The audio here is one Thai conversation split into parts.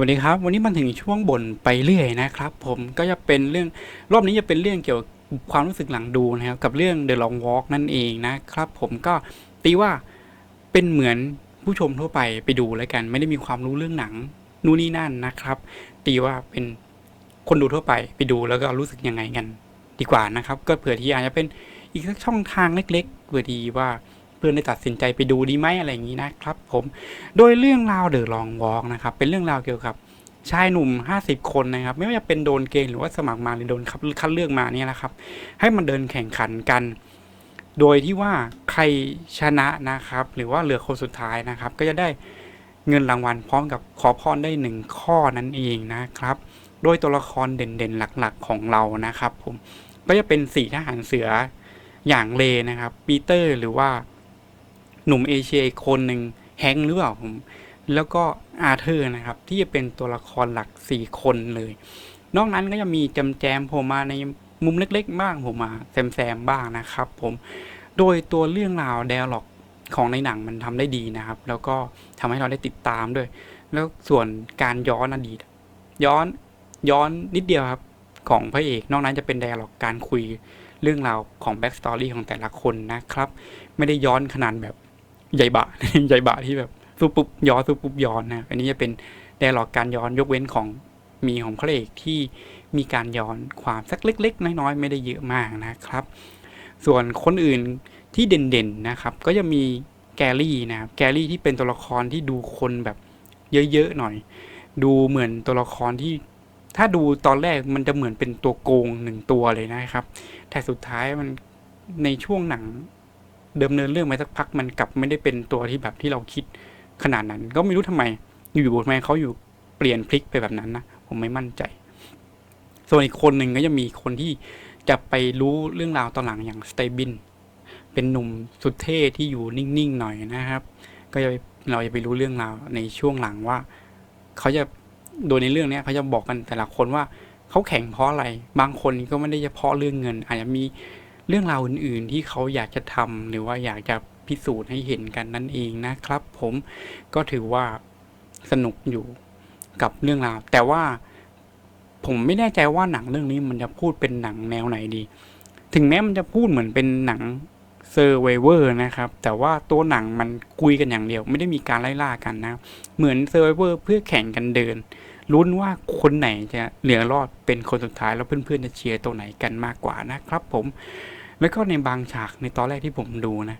วัสดีครับ วันนี้มันถึงช่วงบ่นไปเรื่อยนะครับ ผมก็จะเป็นเรื่องรอบนี้จะเป็นเรื่องเกี่ยวกับความรู้สึกหลังดูนะครับ กับเรื่อง The Long Walk นั่นเองนะครับ ผมก็ตีว่าเป็นเหมือนผู้ชมทั่วไปไปดูแล้วกัน ไม่ได้มีความรู้เรื่องหนังนู่นนี่นั่นนะครับ ตีว่าเป็นคนดูทั่วไปไปดูแล้วก็รู้สึกยังไงกัน ดีกว่านะครับ ก็เผื่อที่อาจจะเป็นอีกสักช่องทางเล็ก ๆเผื่อดีว่า เพื่อนได้ตัดสินใจไปดูดีไหมอะไรอย่างนี้นะครับผมโดยเรื่องราวเดอะลองวอล์กนะครับเป็นเรื่องราวเกี่ยวกับชายหนุ่ม 50 คนนะครับ ไม่ว่าจะเป็นโดนเกณฑ์หรือว่าสมัครมาหรือโดนคัดคัดเลือกมาเนี่ยนะครับ ให้มันเดินแข่งขันกัน โดยที่ว่าใครชนะนะครับ หรือว่าเหลือคนสุดท้ายนะครับ ก็จะได้เงินรางวัลพร้อมกับขอพรได้หนึ่งข้อนั่นเองนะครับ โดยตัวละครเด่นๆหลักๆของเรานะครับ ผมก็จะเป็นสี่ทหารเสืออย่างเลนะครับปีเตอร์หรือว่า หนุ่มเอเชียอีกคนหนึ่งแฮงหรือเปล่าผมแล้วก็อาเธอร์นะครับ ที่จะเป็นตัวละครหลัก 4 คนเลย นอกนั้นก็จะมีจำแจมผล่มาในมุมเล็กๆ บ้างผล่มาแซมๆบ้างนะครับผมโดยตัวเรื่องราวเดลล็อกของในหนังมันทำได้ดีนะครับ แล้วก็ทำให้เราได้ติดตามด้วย แล้วส่วนการย้อนอดีต ย้อนย้อนนิดเดียวครับของพระเอก นอกนั้นจะเป็นไดอะล็อกการคุยเรื่องราวของแบ็กสตอรี่ของแต่ละคนนะครับ ไม่ได้ย้อนขนาดแบบ ใหญ่บะใหญ่บะที่แบบสู้ปุ๊บย้อนสู้ปุ๊บย้อนนะอันนี้จะเป็นไดอะล็อกการย้อนยกเว้นของมีของพระเอกที่มีการย้อนความสักเล็ก ๆ น้อยๆไม่ได้เยอะมากนะครับ ส่วนคนอื่นที่เด่นๆนะครับ ก็จะมีแกรี่นะครับแกรี่ที่เป็นตัวละครที่ดูคนแบบเยอะๆหน่อย ดูเหมือนตัวละครที่ถ้าดูตอนแรกมันจะเหมือนเป็นตัวโกงหนึ่งตัวเลยนะครับ แต่สุดท้ายมันในช่วงหนัง เดิมเนินเรื่องมาสักพักมันกลับไม่ได้เป็นตัวที่แบบที่เราคิดขนาดนั้น ก็ไม่รู้ทำไมอยู่ๆทำไมเขาอยู่เปลี่ยนพลิกไปแบบนั้นนะผมไม่มั่นใจ ส่วนอีกคนหนึ่งก็จะมีคนที่จะไปรู้เรื่องราวตอนหลังอย่างสเตบินเป็นหนุ่มสุดเท่ที่อยู่นิ่งๆหน่อยนะครับ ก็จะเราจะไปรู้เรื่องราวในช่วงหลังว่าเขาจะโดยในเรื่องนี้เขาจะบอกกันแต่ละคนว่าเขาแข่งเพราะอะไร บางคนก็ไม่ได้เฉพาะเรื่องเงิน อาจจะมี เรื่องราวอื่นๆที่เขาอยากจะทำหรือว่าอยากจะพิสูจน์ให้เห็นกันนั่นเองนะครับ ผมก็ถือว่าสนุกอยู่กับเรื่องราว แต่ว่าผมไม่แน่ใจว่าหนังเรื่องนี้มันจะพูดเป็นหนังแนวไหนดี ถึงแม้มันจะพูดเหมือนเป็นหนังเซอร์ไวเวอร์นะครับ แต่ว่าตัวหนังมันคุยกันอย่างเดียว ไม่ได้มีการไล่ล่ากันนะ เหมือนเซอร์ไวเวอร์เพื่อแข่งกันเดินลุ้นว่าคนไหนจะเหลือรอดเป็นคนสุดท้ายแล้วเพื่อนๆจะเชียร์ตัวไหนกันมากกว่านะครับผม แล้วก็ในบางฉากในตอนแรกที่ผมดูนะ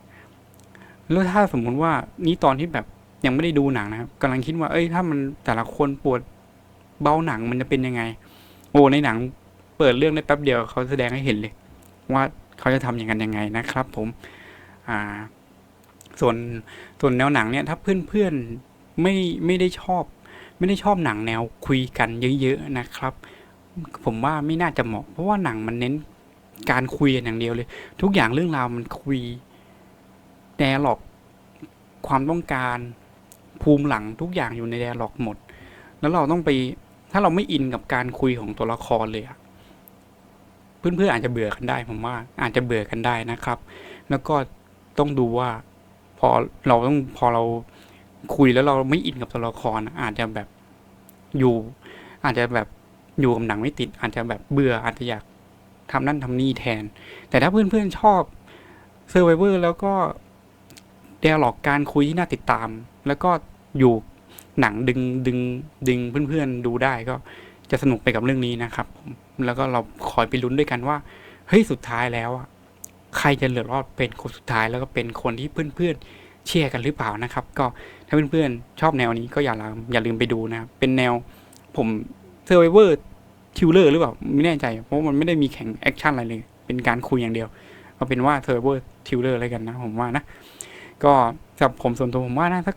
แล้วถ้าสมมุติว่านี่ตอนที่แบบยังไม่ได้ดูหนังนะครับกำลังคิดว่า เอ้ย ถ้ามันแต่ละคนปวดเบาหนังมันจะเป็นยังไง โอ้ในหนังเปิดเรื่องได้แป๊บเดียวเขาแสดงให้เห็นเลย ว่าเขาจะทำอย่างนั้นยังไงนะครับ ผม อ่า ส่วนส่วนแนวหนังเนี่ย ถ้าเพื่อนๆไม่ไม่ได้ชอบ ไม่ได้ชอบหนังแนวคุยกันเยอะๆนะครับ ผมว่าไม่น่าจะเหมาะ เพราะว่าหนังมันเน้น การคุยกันอย่างเดียวเลย ทุกอย่างเรื่องราวมันคุยแดร์ล็อก ความต้องการภูมิหลังทุกอย่างอยู่ในแดร์ล็อกหมด แล้วเราต้องไป ถ้าเราไม่อินกับการคุยของตัวละครเลยอะเพื่อนๆอาจจะเบื่อกันได้ผมว่า อาจจะเบื่อกันได้นะครับ แล้วก็ต้องดูว่า พอเราต้องพอเราคุยแล้วเราไม่อินกับตัวละครอะอาจจะแบบอยู่ อาจจะแบบอยู่กับหนังไม่ติด อาจจะแบบเบื่ออาจจะอยาก ทำนั่นทำนี่แทน แต่ถ้าเพื่อนๆชอบเซอร์ไวเวอร์แล้วก็เดลล็อกการคุยที่น่าติดตาม แล้วก็อยู่หนังดึงดึงดึงเพื่อนๆดูได้ก็จะสนุกไปกับเรื่องนี้นะครับแล้วก็เราคอยไปลุ้นด้วยกันว่าเฮ้ยสุดท้ายแล้วอะใครจะเหลือรอดเป็นคนสุดท้ายแล้วก็เป็นคนที่เพื่อนๆเชียร์กันหรือเปล่านะครับ ก็ถ้าเพื่อนๆชอบแนวนี้ก็อย่าลืมอย่าลืมไปดูนะครับเป็นแนวผมเซอร์ไวเวอร์ คิวเลอร์หรือเปล่าไม่แน่ใจ เพราะมันไม่ได้มีแข่งแอคชั่นอะไรเลย เป็นการคุยอย่างเดียวเอาเป็นว่าเซอร์เวอร์คิวเลอร์อะไรกันนะ ผมว่านะ ก็สำหรับผมส่วนตัวผมว่านะสัก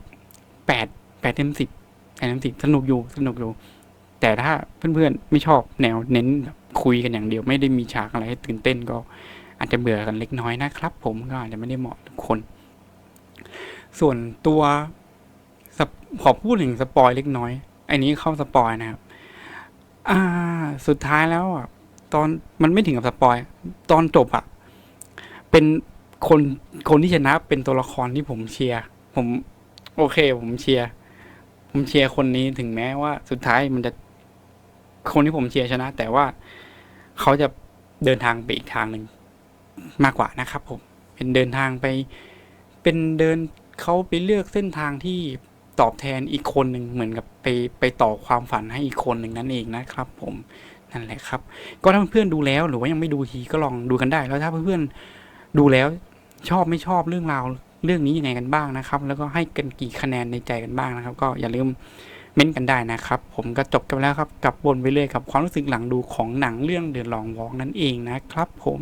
แปดแปดเต็มสิบแปดเต็มสิบสนุกอยู่สนุกอยู่ แต่ถ้าเพื่อนๆไม่ชอบแนวเน้นคุยกันอย่างเดียวไม่ได้มีฉากอะไรให้ตื่นเต้นก็อาจจะเบื่อกันเล็กน้อยนะครับ ผมก็อาจจะไม่ได้เหมาะทุกคน ส่วนตัวขอพูดถึงสปอยเล็กน้อย อันนี้เข้าสปอยนะครับ อ่า สุดท้ายแล้วอะ ตอนมันไม่ถึงกับสปอย ตอนจบอะ เป็นคนคนที่ชนะเป็นตัวละครที่ผมเชียร์ ผม โอเค ผมเชียร์ ผมเชียร์คนนี้ถึงแม้ว่า สุดท้ายมันจะคนที่ผมเชียร์ชนะ แต่ว่าเขาจะเดินทางไปอีกทางหนึ่งมากกว่านะครับ ผม เป็นเดินทางไป เป็นเดินเขาไปเลือกเส้นทางที่ ตอบแทนอีกคนหนึ่งเหมือนกับไปไปต่อความฝันให้อีกคนหนึ่งนั่นเองนะครับ ผมนั่นแหละครับ ก็ถ้าเพื่อนๆดูแล้วหรือว่ายังไม่ดูทีก็ลองดูกันได้ แล้วถ้าเพื่อนๆดูแล้วชอบไม่ชอบเรื่องราวเรื่องนี้ยังไงกันบ้างนะครับ แล้วก็ให้กันกี่คะแนนในใจกันบ้างนะครับ ก็อย่าลืมเม้นกันได้นะครับ ผมก็จบกันแล้วครับกับบนไปเรื่อยกับความรู้สึกหลังดูของหนังเรื่องเดือดลองวองนั่นเองนะครับ ผม